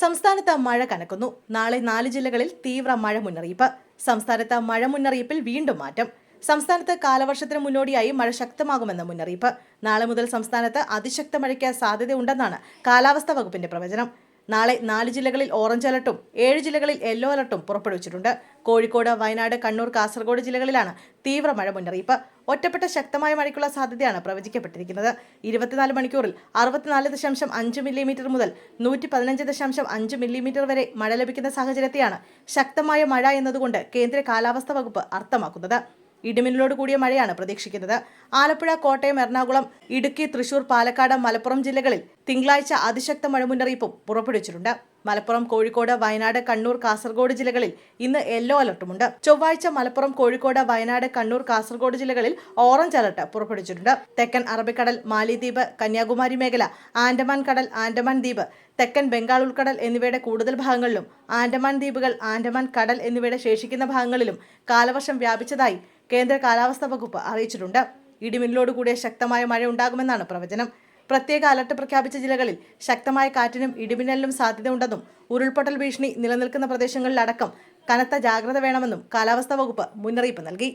സംസ്ഥാനത്ത് മഴ കനക്കുന്നു. നാളെ നാല് ജില്ലകളിൽ തീവ്ര മഴ മുന്നറിയിപ്പ്. സംസ്ഥാനത്ത് മഴ മുന്നറിയിപ്പിൽ വീണ്ടും മാറ്റം. സംസ്ഥാനത്ത് കാലവർഷത്തിന് മുന്നോടിയായി മഴ ശക്തമാകുമെന്ന മുന്നറിയിപ്പ്. നാളെ മുതൽ സംസ്ഥാനത്ത് അതിശക്ത മഴയ്ക്ക് സാധ്യതയുണ്ടെന്നാണ് കാലാവസ്ഥാ വകുപ്പിന്റെ പ്രവചനം. നാളെ നാല് ജില്ലകളിൽ ഓറഞ്ച് അലർട്ടും ഏഴ് ജില്ലകളിൽ യെല്ലോ അലർട്ടും പുറപ്പെടുവിച്ചിട്ടുണ്ട്. കോഴിക്കോട് വയനാട് കണ്ണൂർ കാസർഗോഡ് ജില്ലകളിലാണ് തീവ്ര മഴ മുന്നറിയിപ്പ്. ഒറ്റപ്പെട്ട ശക്തമായ മഴയ്ക്കുള്ള സാധ്യതയാണ് പ്രവചിക്കപ്പെട്ടിരിക്കുന്നത്. ഇരുപത്തിനാല് മണിക്കൂറിൽ അറുപത്തിനാല് ദശാംശം അഞ്ച് മില്ലിമീറ്റർ മുതൽ നൂറ്റി പതിനഞ്ച് ദശാംശം അഞ്ച് മില്ലിമീറ്റർ വരെ മഴ ലഭിക്കുന്ന സാഹചര്യത്തെയാണ് ശക്തമായ മഴ എന്നതുകൊണ്ട് കേന്ദ്ര കാലാവസ്ഥാ വകുപ്പ് അർത്ഥമാക്കുന്നത്. ഇടിമിന്നലോട് കൂടിയ മഴയാണ് പ്രതീക്ഷിക്കുന്നത്. ആലപ്പുഴ കോട്ടയം എറണാകുളം ഇടുക്കി തൃശൂർ പാലക്കാട് മലപ്പുറം ജില്ലകളിൽ തിങ്കളാഴ്ച അതിശക്ത മഴ മുന്നറിയിപ്പും പുറപ്പെടുവിച്ചിട്ടുണ്ട്. മലപ്പുറം കോഴിക്കോട് വയനാട് കണ്ണൂർ കാസർഗോഡ് ജില്ലകളിൽ ഇന്ന് യെല്ലോ അലർട്ടുമുണ്ട്. ചൊവ്വാഴ്ച മലപ്പുറം കോഴിക്കോട് വയനാട് കണ്ണൂർ കാസർഗോഡ് ജില്ലകളിൽ ഓറഞ്ച് അലർട്ട് പുറപ്പെടുവിച്ചിട്ടുണ്ട്. തെക്കൻ അറബിക്കടൽ മാലിദ്വീപ് കന്യാകുമാരി മേഖല ആൻഡമാൻ കടൽ ആൻഡമാൻ ദ്വീപ് തെക്കൻ ബംഗാൾ ഉൾക്കടൽ എന്നിവയുടെ കൂടുതൽ ഭാഗങ്ങളിലും ആൻഡമാൻ ദ്വീപുകൾ ആൻഡമാൻ കടൽ എന്നിവയുടെ ശേഷിക്കുന്ന ഭാഗങ്ങളിലും കാലവർഷം വ്യാപിച്ചതായി കേന്ദ്ര കാലാവസ്ഥാ വകുപ്പ് അറിയിച്ചിട്ടുണ്ട്. ഇടിമിന്നലോട് കൂടിയ ശക്തമായ മഴ ഉണ്ടാകുമെന്നാണ് പ്രവചനം. പ്രത്യേക അലർട്ട് പ്രഖ്യാപിച്ച ജില്ലകളിൽ ശക്തമായ കാറ്റിനും ഇടിമിന്നലിനും സാധ്യതയുണ്ടെന്നും ഉരുൾപൊട്ടൽ ഭീഷണി നിലനിൽക്കുന്ന പ്രദേശങ്ങളിലടക്കം കനത്ത ജാഗ്രത വേണമെന്നും കാലാവസ്ഥാ വകുപ്പ് മുന്നറിയിപ്പ് നൽകി.